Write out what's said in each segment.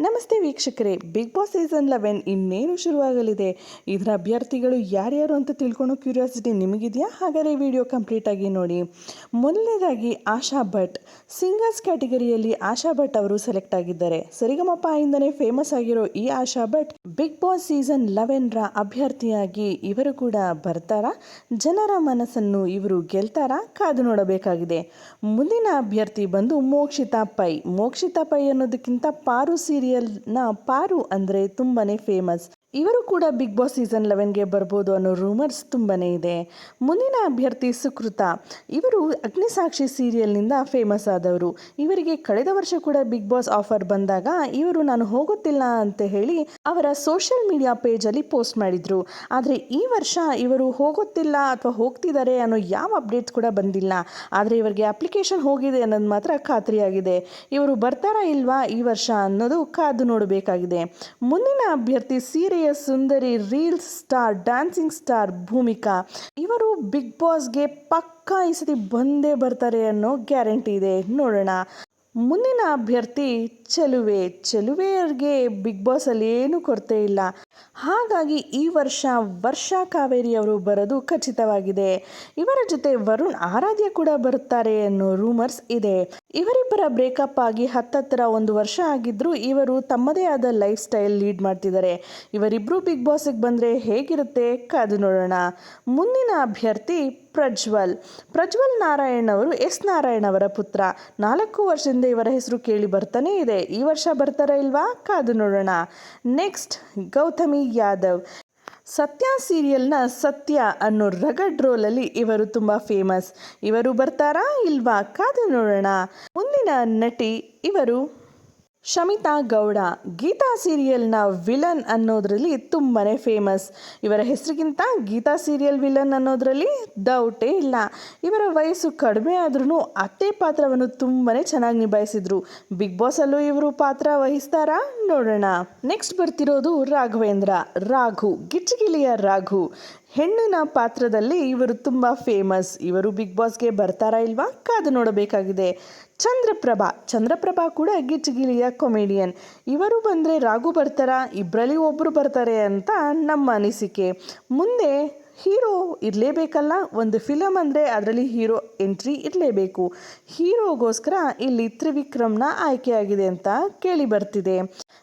ನಮಸ್ತೆ ವೀಕ್ಷಕರೇ big boss season eleven ಇನ್ನೇನು ಶುರುವಾಗಲಿದೆ? ಇದರ ಅಭ್ಯರ್ಥಿಗಳು ಯಾರ್ಯಾರು ಅಂತ ತಿಳ್ಕೊಳೋ ಕ್ಯೂರಿಯಾಸಿಟಿ ನಿಮಗಿದೆಯಾ? ಹಾಗಾದರೆ ವಿಡಿಯೋ ಕಂಪ್ಲೀಟಾಗಿ ನೋಡಿ. ಮೊದಲನೇದಾಗಿ ಆಶಾ ಭಟ್. ಸಿಂಗರ್ಸ್ ಕ್ಯಾಟಗರಿಯಲ್ಲಿ ಆಶಾ ಭಟ್ ಅವರು ಸೆಲೆಕ್ಟ್ ಆಗಿದ್ದಾರೆ. ಸರಿಗಮಪ್ಪ ಇಂದನೇ ಫೇಮಸ್ ಆಗಿರೋ ಈ Asha Bhat Bigg Boss season ಲೆವೆನ್ರ ಅಭ್ಯರ್ಥಿಯಾಗಿ ಇವರು ಕೂಡ ಬರ್ತಾರಾ? ಜನರ ಮನಸ್ಸನ್ನು ಇವರು ಗೆಲ್ತಾರಾ? ಕಾದು ನೋಡಬೇಕಾಗಿದೆ. ಮುಂದಿನ ಅಭ್ಯರ್ಥಿ ಬಂದು ಮೋಕ್ಷಿತಾ ಪೈ. ಮೋಕ್ಷಿತಾ ಪೈ ಅನ್ನೋದಕ್ಕಿಂತ ಪಾರು ಸೀರಿಯಲ್ನ ಪಾರು ಅಂದರೆ ತುಂಬಾನೇ ಫೇಮಸ್ ಇವರು ಕೂಡ ಬಿಗ್ ಬಾಸ್ ಸೀಸನ್ ಲೆವೆನ್ಗೆ ಬರ್ಬೋದು ಅನ್ನೋ ರೂಮರ್ಸ್ ತುಂಬಾನೇ ಇದೆ. ಮುಂದಿನ ಅಭ್ಯರ್ಥಿ ಸುಕೃತ. ಇವರು ಅಗ್ನಿಸಾಕ್ಷಿ ಸೀರಿಯಲ್ನಿಂದ ಫೇಮಸ್ ಆದವರು. ಇವರಿಗೆ ಕಳೆದ ವರ್ಷ ಕೂಡ ಬಿಗ್ ಬಾಸ್ ಆಫರ್ ಬಂದಾಗ ಇವರು ನಾನು ಹೋಗುತ್ತಿಲ್ಲ ಅಂತ ಹೇಳಿ ಅವರ ಸೋಷಿಯಲ್ ಮೀಡಿಯಾ ಪೇಜಲ್ಲಿ ಪೋಸ್ಟ್ ಮಾಡಿದರು. ಆದರೆ ಈ ವರ್ಷ ಇವರು ಹೋಗುತ್ತಿಲ್ಲ ಅಥವಾ ಹೋಗ್ತಿದ್ದಾರೆ ಅನ್ನೋ ಯಾವ ಅಪ್ಡೇಟ್ಸ್ ಕೂಡ ಬಂದಿಲ್ಲ. ಆದರೆ ಇವರಿಗೆ ಅಪ್ಲಿಕೇಶನ್ ಹೋಗಿದೆ ಅನ್ನೋದು ಮಾತ್ರ ಖಾತ್ರಿಯಾಗಿದೆ. ಇವರು ಬರ್ತಾರಾ ಇಲ್ವಾ ಈ ವರ್ಷ ಅನ್ನೋದು ಕಾದು ನೋಡಬೇಕಾಗಿದೆ. ಮುಂದಿನ ಅಭ್ಯರ್ಥಿ ಸೀರೆಯ ಸುಂದರಿ reels star, dancing star Bhoomika. ಇವರು ಬಿಗ್ ಬಾಸ್ಗೆ ಪಕ್ಕಾ ಈ ಸತಿ ಬಂದೇ ಬರ್ತಾರೆ ಅನ್ನೋ ಗ್ಯಾರಂಟಿ ಇದೆ. ನೋಡೋಣ. ಮುಂದಿನ ಅಭ್ಯರ್ಥಿ ಚೆಲುವೆ. ಚೆಲುವೆಯವ್ರಿಗೆ ಬಿಗ್ ಬಾಸಲ್ಲಿ ಏನೂ ಕೊರತೆ ಇಲ್ಲ. ಹಾಗಾಗಿ ಈ ವರ್ಷ ವರ್ಷ ಕಾವೇರಿ ಅವರು ಬರೋದು ಖಚಿತವಾಗಿದೆ. ಇವರ ಜೊತೆ ವರುಣ್ ಆರಾಧ್ಯ ಕೂಡ ಬರುತ್ತಾರೆ ಅನ್ನೋ ರೂಮರ್ಸ್ ಇದೆ. ಇವರಿಬ್ಬರ ಬ್ರೇಕಪ್ ಆಗಿ ಹತ್ತತ್ರ ಒಂದು ವರ್ಷ ಆಗಿದ್ರು ಇವರು ತಮ್ಮದೇ ಆದ ಲೈಫ್ ಸ್ಟೈಲ್ ಲೀಡ್ ಮಾಡ್ತಿದ್ದಾರೆ ಇವರಿಬ್ಬರು ಬಿಗ್ ಬಾಸಿಗೆ ಬಂದರೆ ಹೇಗಿರುತ್ತೆ ಕಾದು ನೋಡೋಣ. ಮುಂದಿನ ಅಭ್ಯರ್ಥಿ ಪ್ರಜ್ವಲ್. ಪ್ರಜ್ವಲ್ ನಾರಾಯಣ್ ಅವರು ಎಸ್ ನಾರಾಯಣ್ ಅವರ ಪುತ್ರ. ನಾಲ್ಕು ವರ್ಷದಿಂದ ಇವರ ಹೆಸರು ಕೇಳಿ ಬರ್ತಾನೇ ಇದೆ. ಈ ವರ್ಷ ಬರ್ತಾರ ಇಲ್ವಾ? ಕಾದು ನೋಡೋಣ. ನೆಕ್ಸ್ಟ್ ಗೌತಮಿ ಯಾದವ್. ಸತ್ಯ ಸೀರಿಯಲ್ನ ಸತ್ಯ ಅನ್ನೋ ರಗಡ್ ರೋಲಲ್ಲಿ ಇವರು ತುಂಬ ಫೇಮಸ್ ಇವರು ಬರ್ತಾರಾ ಇಲ್ವಾ ಕಾದು ನೋಡೋಣ. ಮುಂದಿನ ನಟಿ ಇವರು ಶಮಿತಾ ಗೌಡ, ಗೀತಾ ಸೀರಿಯಲ್ನ ವಿಲನ್ ಅನ್ನೋದರಲ್ಲಿ ತುಂಬಾ ಫೇಮಸ್ ಇವರ ಹೆಸರಿಗಿಂತ ಗೀತಾ ಸೀರಿಯಲ್ ವಿಲನ್ ಅನ್ನೋದರಲ್ಲಿ ಡೌಟೇ ಇಲ್ಲ. ಇವರ ವಯಸ್ಸು ಕಡಿಮೆ ಆದ್ರೂ ಅತ್ತೆ ಪಾತ್ರವನ್ನು ತುಂಬಾ ಚೆನ್ನಾಗಿ ನಿಭಾಯಿಸಿದ್ರು. ಬಿಗ್ ಬಾಸಲ್ಲೂ ಇವರು ಪಾತ್ರ ವಹಿಸ್ತಾರಾ? ನೋಡೋಣ. ನೆಕ್ಸ್ಟ್ ಬರ್ತಿರೋದು ರಾಘವೇಂದ್ರ. ರಾಘು, ಗಿಚ್ಚಗಿಲಿಯ ರಾಘು. ಹೆಣ್ಣಿನ ಪಾತ್ರದಲ್ಲಿ ಇವರು ತುಂಬ ಫೇಮಸ್ ಇವರು ಬಿಗ್ ಬಾಸ್ಗೆ ಬರ್ತಾರಾ ಇಲ್ವಾ? ಕಾದು ನೋಡಬೇಕಾಗಿದೆ. ಚಂದ್ರಪ್ರಭಾ ಚಂದ್ರಪ್ರಭಾ ಕೂಡ ಗಿಚ್ಚಗಿಲಿಯ ಕೊಮೇಡಿಯನ್ ಇವರು ಬಂದರೆ ರಾಘು ಬರ್ತಾರಾ? ಇಬ್ಬರಲ್ಲಿ ಒಬ್ಬರು ಬರ್ತಾರೆ ಅಂತ ನಮ್ಮ ಅನಿಸಿಕೆ. ಮುಂದೆ ಹೀರೋ ಇರಲೇಬೇಕಲ್ಲ? ಒಂದು ಫಿಲಮ್ ಅಂದರೆ ಅದರಲ್ಲಿ ಹೀರೋ ಎಂಟ್ರಿ ಇರಲೇಬೇಕು. ಹೀರೋಗೋಸ್ಕರ ಇಲ್ಲಿ ತ್ರಿವಿಕ್ರಮ್ನ ಆಯ್ಕೆಯಾಗಿದೆ ಅಂತ ಕೇಳಿ ಬರ್ತಿದೆ.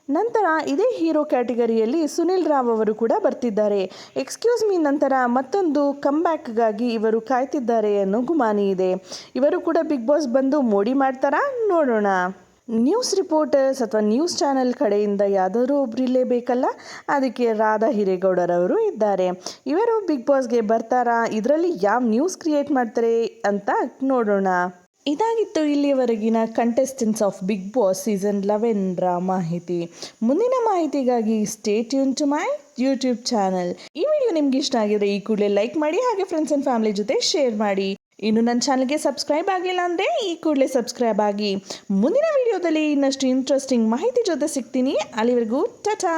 ನಂತರ ಇದೇ ಹೀರೋ ಕ್ಯಾಟಗರಿಯಲ್ಲಿ ಸುನಿಲ್ ರಾವ್ ಅವರು ಕೂಡ ಬರ್ತಿದ್ದಾರೆ. ಎಕ್ಸ್ಕ್ಯೂಸ್ ಮೀ ನಂತರ ಮತ್ತೊಂದು ಕಮ್ಬ್ಯಾಕ್ಗಾಗಿ ಇವರು ಕಾಯ್ತಿದ್ದಾರೆ ಅನ್ನೋ ಗುಮಾನಿ ಇದೆ. ಇವರು ಕೂಡ ಬಿಗ್ ಬಾಸ್ ಬಂದು ಮೋಡಿ ಮಾಡ್ತಾರಾ? ನೋಡೋಣ. ನ್ಯೂಸ್ ರಿಪೋರ್ಟರ್ಸ್ ಅಥವಾ ನ್ಯೂಸ್ ಚಾನೆಲ್ ಕಡೆಯಿಂದ ಯಾವುದಾದ್ರೂ ಒಬ್ರು ಇರಲೇಬೇಕಲ್ಲ ಅದಕ್ಕೆ ರಾಧಾ ಹಿರೇಗೌಡರವರು ಇದ್ದಾರೆ. ಇವರು ಬಿಗ್ ಬಾಸ್ಗೆ ಬರ್ತಾರಾ? ಇದರಲ್ಲಿ ಯಾವ ನ್ಯೂಸ್ ಕ್ರಿಯೇಟ್ ಮಾಡ್ತಾರೆ ಅಂತ ನೋಡೋಣ. ಇದಾಗಿತ್ತು ಇಲ್ಲಿಯವರೆಗಿನ contestants of Bigg Boss season ಲೆವೆನ್ರ ಮಾಹಿತಿ. ಮುಂದಿನ ಮಾಹಿತಿಗಾಗಿ stay tune to my YouTube channel ಈ ವಿಡಿಯೋ ನಿಮ್ಗೆ ಇಷ್ಟ ಆಗಿದ್ರೆ ಈ ಕೂಡಲೇ ಲೈಕ್ ಮಾಡಿ ಹಾಗೆ ಫ್ರೆಂಡ್ಸ್ ಆ್ಯಂಡ್ ಫ್ಯಾಮಿಲಿ ಜೊತೆ ಶೇರ್ ಮಾಡಿ. ಇನ್ನು ನನ್ನ ಚಾನಲ್ಗೆ ಸಬ್ಸ್ಕ್ರೈಬ್ ಆಗಿಲ್ಲ ಅಂದರೆ ಈ ಕೂಡಲೇ ಸಬ್ಸ್ಕ್ರೈಬ್ ಆಗಿ. ಮುಂದಿನ ವಿಡಿಯೋದಲ್ಲಿ ಇನ್ನಷ್ಟು ಇಂಟ್ರೆಸ್ಟಿಂಗ್ ಮಾಹಿತಿ ಜೊತೆ ಸಿಗ್ತೀನಿ. ಅಲ್ಲಿವರೆಗೂ ಟಾಟಾ